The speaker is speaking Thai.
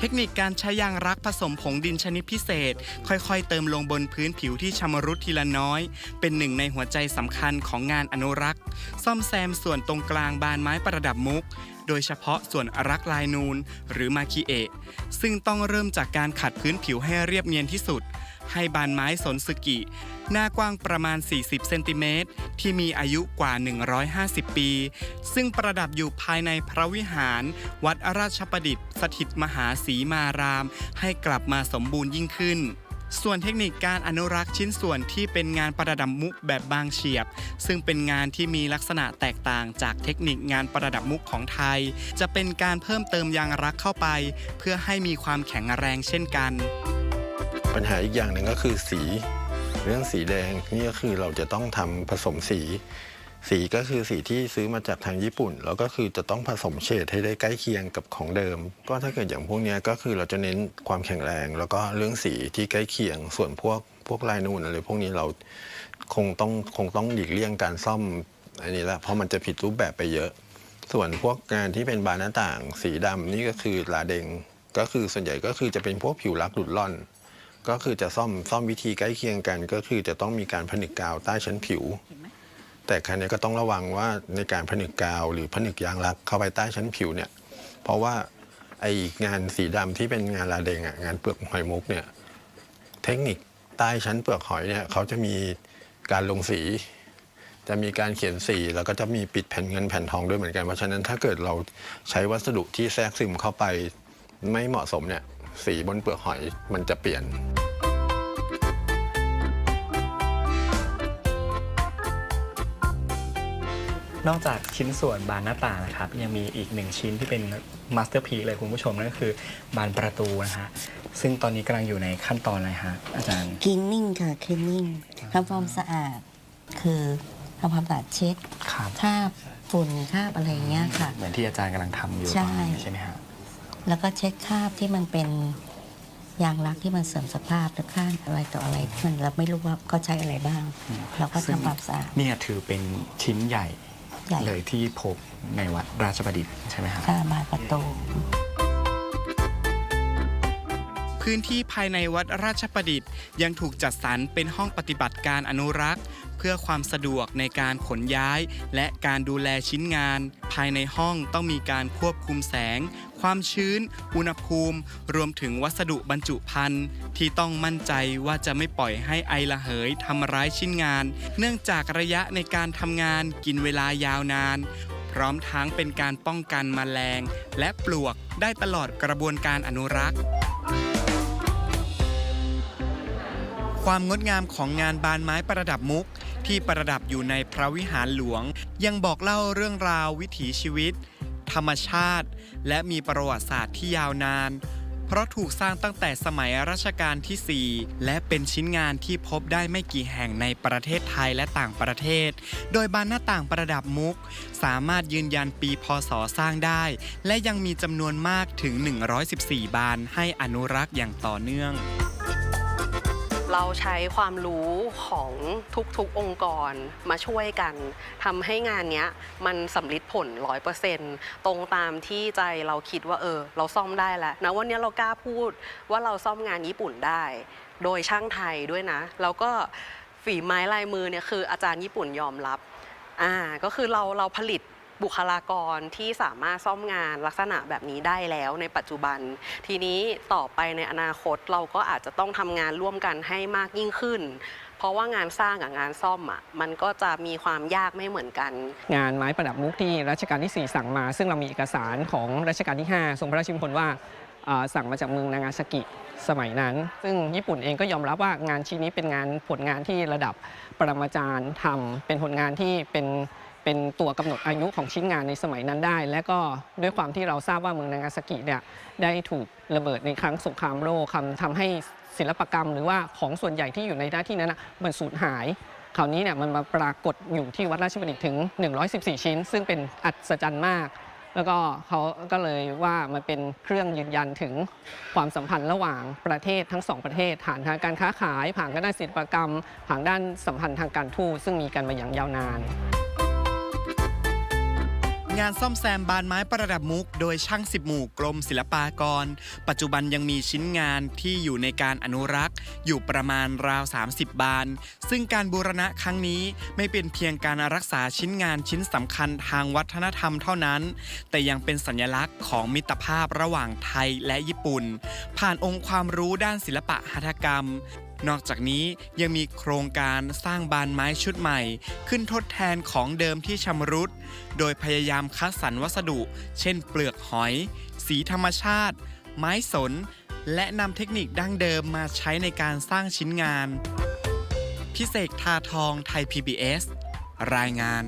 เทคนิคการใช้ยางรักผสมผงดินชนิดพิเศษ ค่อยๆ เติมลงบนพื้นผิวที่ชำรุดทีละน้อย เป็นหนึ่งในหัวใจสำคัญของงานอนุรักษ์ ซ่อมแซมส่วนตรงกลางบานไม้ประดับมุก โดยเฉพาะส่วนรักลายนูนหรือมาคิเอะซึ่งต้องเริ่มจากการขัดพื้นผิวให้เรียบเนียนที่สุด ให้บานไม้สนสึกิ หน้ากว้างประมาณ 40 เซนติเมตร ที่มีอายุกว่า 150 ปี ซึ่งประดับอยู่ภายในพระวิหาร วัดราชประดิษฐ์ สถิตมหาสีมาราม ให้กลับมาสมบูรณ์ยิ่งขึ้นส่วนเทคนิคการอนุรักษ์ชิ้นส่วนที่เป็นงานประดับมุกแบบบางเฉียบ ซึ่งเป็นงานที่มีลักษณะแตกต่างจากเทคนิคงานประดับมุกของไทย จะเป็นการเพิ่มเติมยางรักเข้าไป เพื่อให้มีความแข็งแรงเช่นกัน ปัญหาอีกอย่างหนึ่งก็คือสี เรื่องสีแดงนี่ก็คือเราจะต้องทำผสมสี สีก็คือสีที่ซื้อมาจากทางญี่ปุ่น แล้วก็คือจะต้องผสมเฉดให้ได้ใกล้เคียงกับของเดิม ก็ถ้าเกิดอย่างพวกนี้ก็คือเราจะเน้นความแข็งแรง แล้วก็เรื่องสีที่ใกล้เคียงส่วนพวกพวกลายนูนอะไรพวกนี้เราคงต้องคงต้องหลีกเลี่ยงการซ่อมอันนี้แหละเพราะมันจะผิดรูปแบบไปเยอะ ส่วนพวกงานที่เป็นบานหน้าต่าง สีดำนี่ก็คือลาเดงก็คือส่วนใหญ่ก็คือจะเป็นพวกผิวลักหลุดล่อน ก็คือจะซ่อมซ่อมวิธีใกล้เคียงกัน ก็คือจะต้องมีการผนึกกาวใต้ชั้นผิว แต่ครั้นี้ก็ต้องระวังว่าในการผนึกกาว หรือผนึกยางรักเข้าไปใต้ชั้นผิวเนี่ยเพราะว่าไองานสีดำที่เป็นงานลาเดงอะงานเปลือกหอยมุกเนี่ยเทคนิคใต้ชั้นเปลือกหอยเนี่ยเขาจะมีการลงสี จะมีการเขียนสี แล้วก็จะมีปิดแผ่นเงินแผ่นทองด้วยเหมือนกันเพราะฉะนั้นถ้าเกิดเราใช้วัสดุที่แทรกซึมเข้าไปไม่เหมาะสมเนี่ยสีบนเปลือกหอยมันจะเปลี่ยน นอกจากชิ้นส่วนบานหน้าต่างนะครับ ยังมีอีกหนึ่งชิ้นที่เป็นมาสเตอร์พีเลยคุณผู้ชมนั่นก็คือบานประตูนะฮะซึ่งตอนนี้กำลังอยู่ในขั้นตอนอะไรฮะอาจารย์คลีนนิ่งค่ะคลีนนิ่งทำความสะอาด คือทำความสะอาดเช็ดครับคราบฝุ่นคราบอะไรอย่างเงี้ยค่ะ เหมือนที่อาจารย์กำลังทำอยู่ใช่ตอนนี้ใช่ไหมฮะแล้วก็เช็ดคราบที่มันเป็นยางรักที่มันเสื่อมสภาพหรือคราบอะไรต่ออะไรที่มันเราไม่รู้ว่าเขาใช้อะไรบ้าง เราก็ซึ่งทำความสะอาดเนี่ยถือเป็นชิ้นใหญ่ ใหญ่เลยที่พบในวัดราชประดิษฐ์ใช่ไหมฮะค่าบานประตู พื้นที่ภายในวัดราชประดิษฐ์ ยังถูกจัดสรรเป็นห้องปฏิบัติการอนุรักษ์ เพื่อความสะดวกในการขนย้าย และการดูแลชิ้นงาน ภายในห้องต้องมีการควบคุมแสง ความชื้น อุณหภูมิ รวมถึงวัสดุบรรจุภัณฑ์ที่ต้องมั่นใจว่าจะไม่ปล่อยให้ไอระเหยทำร้ายชิ้นงาน เนื่องจากระยะในการทำงานกินเวลายาวนาน พร้อมทั้งเป็นการป้องกันแมลง และปลวกได้ตลอดกระบวนการอนุรักษ์ความงดงามของงานบานไม้ประดับมุก ที่ประดับอยู่ในพระวิหารหลวง ยังบอกเล่าเรื่องราววิถีชีวิต ธรรมชาติ และมีประวัติศาสตร์ที่ยาวนาน เพราะถูกสร้างตั้งแต่สมัยรัชกาลที่ 4 และเป็นชิ้นงานที่พบได้ไม่กี่แห่งในประเทศไทยและต่างประเทศ โดยบานหน้าต่างประดับมุก สามารถยืนยันปีพศสร้างได้ และยังมีจำนวนมากถึง 114 บานให้อนุรักษ์อย่างต่อเนื่อง เราใช้ความรู้ของทุกๆองค์กรมาช่วยกันทำให้งานเนี้ยมันสำลิดผล 100%ตรงตามที่ใจเราคิดว่าเออ เราซ่อมได้แล้วนะวันนี้เรากล้าพูดว่าเราซ่อมงานญี่ปุ่นได้ โดยช่างไทยด้วยนะ แล้วก็ฝีไม้ลายมือเนี่ยคืออาจารย์ญี่ปุ่นยอมรับอ่าก็คือเราเราผลิต บุคลากรที่สามารถซ่อมงานลักษณะแบบนี้ได้แล้วในปัจจุบัน ทีนี้ต่อไปในอนาคตเราก็อาจจะต้องทำงานร่วมกันให้มากยิ่งขึ้น เพราะว่างานสร้างกับงานซ่อมอะมันก็จะมีความยากไม่เหมือนกัน งานไม้ประดับมุกที่รัชกาลที่ 4 สั่งมา ซึ่งเรามีเอกสารของรัชกาลที่ 5 ทรงพระราชินธ์ว่าอ่าสั่งมาจากเมืองนางาซากิสมัยนั้น ซึ่งญี่ปุ่นเองก็ยอมรับว่างานชิ้นนี้เป็นงานผลงานที่ระดับปรมาจารย์ทำเป็นผลงานที่เป็น เป็นตัวกำหนดอายุของชิ้นงานในสมัยนั้นได้ และก็ด้วยความที่เราทราบว่าเมืองนางาซากิเนี่ยได้ถูกระเบิดในครั้งสงครามโลกคำทำให้ศิลปกรรม หรือว่าของส่วนใหญ่ที่อยู่ในหน้าที่นั้นมันสูญหายคราวนี้เนี่ยมันมาปรากฏอยู่ที่วัดราชประดิษฐ์ถึง 114 ชิ้น ซึ่งเป็นอัศจรรย์มาก แล้วก็เขาก็เลยว่ามันเป็นเครื่องยืนยันถึงความสัมพันธ์ระหว่างประเทศทั้งสองประเทศผ่านทางการค้าขาย ผ่านด้านศิลปกรรม ผ่านด้านสัมพันธ์ทางการทูตซึ่งมีกันมาอย่างยาวนาน งานซ่อมแซมบานไม้ประดับมุก โดยช่างสิบหมู่กรมศิลปากร ปัจจุบันยังมีชิ้นงานที่อยู่ในการอนุรักษ์ อยู่ประมาณราว 30 บาน ซึ่งการบูรณะครั้งนี้ไม่เป็นเพียงการรักษาชิ้นงานชิ้นสำคัญทางวัฒนธรรมเท่านั้น แต่ยังเป็นสัญลักษณ์ของมิตรภาพระหว่างไทยและญี่ปุ่น ผ่านองค์ความรู้ด้านศิลปะหัตถกรรม นอกจากนี้ยังมีโครงการสร้างบานไม้ชุดใหม่ ขึ้นทดแทนของเดิมที่ชำรุด โดยพยายามคัดสรรวัสดุ เช่นเปลือกหอย สีธรรมชาติ ไม้สน และนำเทคนิคดั้งเดิมมาใช้ในการสร้างชิ้นงาน พิเศษทาทองไทย PBS รายงาน